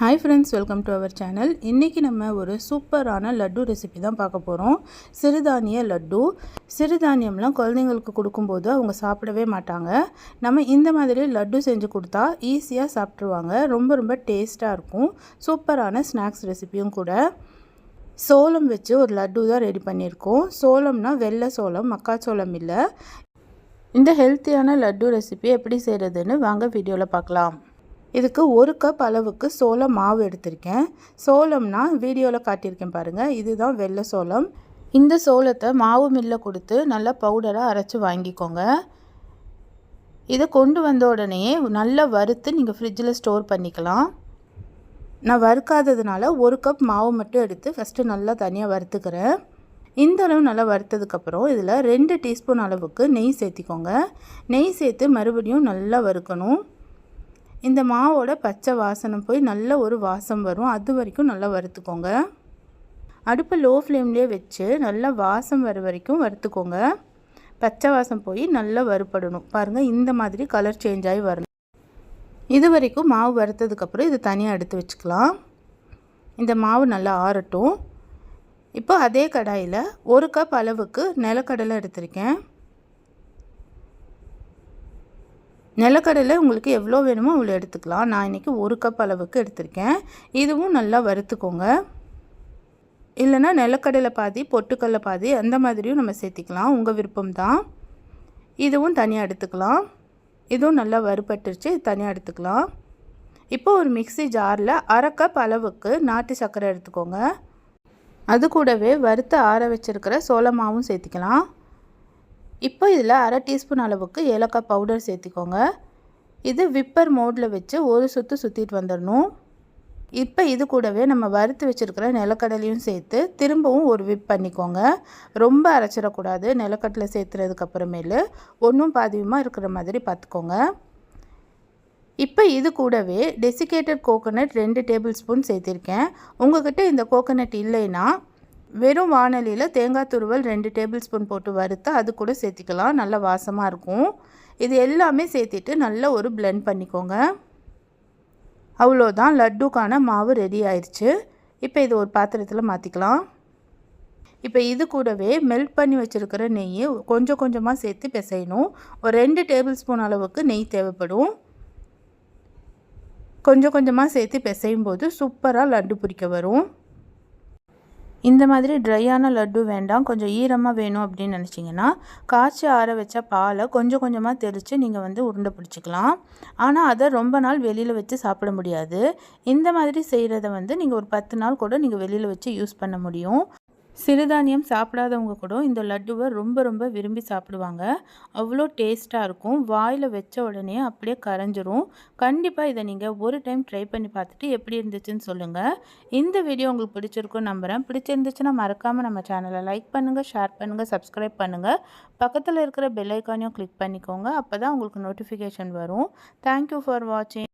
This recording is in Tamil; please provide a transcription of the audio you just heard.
Hi friends welcome to our channel இன்றைக்கி நம்ம ஒரு சூப்பரான லட்டு ரெசிபி தான் பார்க்க போகிறோம் சிறுதானிய லட்டு. சிறுதானியம்லாம் குழந்தைங்களுக்கு கொடுக்கும்போது அவங்க சாப்பிடவே மாட்டாங்க. நம்ம இந்த மாதிரி லட்டு செஞ்சு கொடுத்தா ஈஸியாக சாப்பிட்ருவாங்க ரொம்ப ரொம்ப டேஸ்ட்டாக இருக்கும். சூப்பரான ஸ்நாக்ஸ் ரெசிபியும் கூட. சோளம் வச்சு ஒரு லட்டு தான் ரெடி பண்ணியிருக்கோம். சோளம்னா வெள்ளை சோளம் மக்காச்சோளம் இல்லை. இந்த ஹெல்த்தியான லட்டு ரெசிபி எப்படி செய்கிறதுன்னு வாங்க வீடியோவில் பார்க்கலாம். இதுக்கு ஒரு கப் அளவுக்கு சோளம் மாவு எடுத்திருக்கேன். சோளம்னா வீடியோவில் காட்டியிருக்கேன் பாருங்கள் இதுதான் வெள்ளை சோளம். இந்த சோளத்தை மாவு மில்லை கொடுத்து நல்லா பவுடராக அரைச்சி வாங்கிக்கோங்க. இதை கொண்டு வந்த உடனே நல்லா வறுத்து நீங்கள் ஃப்ரிட்ஜில் ஸ்டோர் பண்ணிக்கலாம். நான் வறுக்காததுனால ஒரு கப் மாவு மட்டும் எடுத்து ஃபஸ்ட்டு நல்லா தனியாக வறுத்துக்கிறேன். இந்த அளவு நல்லா வறுத்ததுக்கப்புறம் இதில் ரெண்டு டீஸ்பூன் அளவுக்கு நெய் சேர்த்திக்கோங்க. நெய் சேர்த்து மறுபடியும் நல்லா வறுக்கணும். இந்த மாவோட பச்சை வாசனை போய் நல்ல ஒரு வாசம் வரும். அது வரைக்கும் நல்லா வறுத்துக்கோங்க. அடுப்பை லோ ஃப்ளேம்லேயே வச்சு நல்லா வாசம் வர வரைக்கும் வறுத்துக்கோங்க. பச்சை வாசம் போய் நல்லா வறுப்படணும் பாருங்கள் இந்த மாதிரி கலர் சேஞ்ச் ஆகி வரணும். இது வரைக்கும் மாவு வறுத்ததுக்கப்புறம் இது தனியாக எடுத்து வச்சுக்கலாம். இந்த மாவு நல்லா ஆறட்டும். இப்போ அதே கடாயில் ஒரு கப் அளவுக்கு நிலக்கடலை எடுத்திருக்கேன். நிலக்கடலை உங்களுக்கு எவ்வளோ வேணுமோ அவ்வளோ எடுத்துக்கலாம். நான் இன்றைக்கி ஒரு கப் அளவுக்கு எடுத்திருக்கேன். இதுவும் நல்லா வறுத்துக்கோங்க. இல்லைன்னா நிலக்கடலை பாதி பொட்டுக்கடலை பாதி அந்த மாதிரியும் நம்ம சேர்த்திக்கலாம். உங்கள் விருப்பம் தான் இதுவும் தனியாக எடுத்துக்கலாம். இதுவும் நல்லா வறுபட்டுருச்சு தனியாக எடுத்துக்கலாம். இப்போ ஒரு மிக்சி ஜாரில் அரை கப் அளவுக்கு நாட்டு சர்க்கரை எடுத்துக்கோங்க. அது கூடவே வறுத்து ஆற வச்சுருக்கிற சோளமாவும் சேர்த்திக்கலாம். இப்போ இதில் அரை டீஸ்பூன் அளவுக்கு ஏலக்காய் பவுடர் சேர்த்திக்கோங்க. இது விப்பர் மோடில் வச்சு ஒரு சுற்று சுற்றிட்டு வந்துடணும். இப்போ இது கூடவே நம்ம வறுத்து வச்சுருக்கிற நிலக்கடலையும் சேர்த்து திரும்பவும் ஒரு விப் பண்ணிக்கோங்க. ரொம்ப அரைச்சிடக்கூடாது நிலக்கடலை சேர்த்துறதுக்கப்புறமேலு ஒன்றும் பாதியமாக இருக்கிற மாதிரி பார்த்துக்கோங்க. இப்போ இது கூடவே டெசிகேட்டட் கோகோனட் ரெண்டு டேபிள் ஸ்பூன் சேர்த்திருக்கேன். உங்கள்கிட்ட இந்த கோகோனட் இல்லைன்னா வெறும் வானலியில் தேங்காய் துருவல் ரெண்டு டேபிள் ஸ்பூன் போட்டு வறுத்து அது கூட சேர்த்திக்கலாம். நல்ல வாசமாக இருக்கும். இது எல்லாமே சேர்த்திட்டு நல்ல ஒரு பிளெண்ட் பண்ணிக்கோங்க. அவ்வளோதான் லட்டுக்கான மாவு ரெடி ஆயிடுச்சு இப்போ இது ஒரு பாத்திரத்தில் மாற்றிக்கலாம் இப்போ இது கூடவே மெல்ட் பண்ணி வச்சுருக்கிற நெய்யை கொஞ்சம் கொஞ்சமாக சேர்த்து பிசையணும். ஒரு ரெண்டு டேபிள் ஸ்பூன் அளவுக்கு நெய் தேவைப்படும். கொஞ்சம் கொஞ்சமாக சேர்த்து பிசையும் போது சூப்பராக லட்டு பிடிக்க வரும். இந்த மாதிரி ட்ரையான லட்டு வேண்டாம். கொஞ்சம் ஈரமாக வேணும் அப்படின்னு நினச்சிங்கன்னா காய்ச்சி ஆற வச்ச பாலை கொஞ்சம் கொஞ்சமாக தெளித்து நீங்கள் வந்து உருண்டை பிடிச்சிக்கலாம். ஆனால் அதை ரொம்ப நாள் வெளியில் வச்சு சாப்பிட முடியாது. இந்த மாதிரி செய்கிறத வந்து நீங்கள் ஒரு பத்து நாள் கூட நீங்கள் வெளியில் வச்சு யூஸ் பண்ண முடியும். சிறுதானியம் சாப்பிடாதவங்க கூட இந்த லட்டுவை ரொம்ப ரொம்ப விரும்பி சாப்பிடுவாங்க. அவ்வளோ டேஸ்ட்டாக இருக்கும். வாயில் வச்ச உடனே அப்படியே கரைஞ்சிரும். கண்டிப்பாக இதை நீங்கள் ஒரு டைம் ட்ரை பண்ணி பார்த்துட்டு எப்படி இருந்துச்சுன்னு சொல்லுங்கள் இந்த வீடியோ உங்களுக்கு பிடிச்சிருக்கும் நம்புகிறேன் பிடிச்சிருந்துச்சுன்னா மறக்காமல் நம்ம சேனலை லைக் பண்ணுங்கள் ஷேர் பண்ணுங்கள் சப்ஸ்கிரைப் பண்ணுங்கள் பக்கத்தில் இருக்கிற பெல் ஐக்கானையும் கிளிக் பண்ணிக்கோங்க. அப்போ தான் உங்களுக்கு நோட்டிஃபிகேஷன் வரும். தேங்க்யூ ஃபார் வாட்சிங்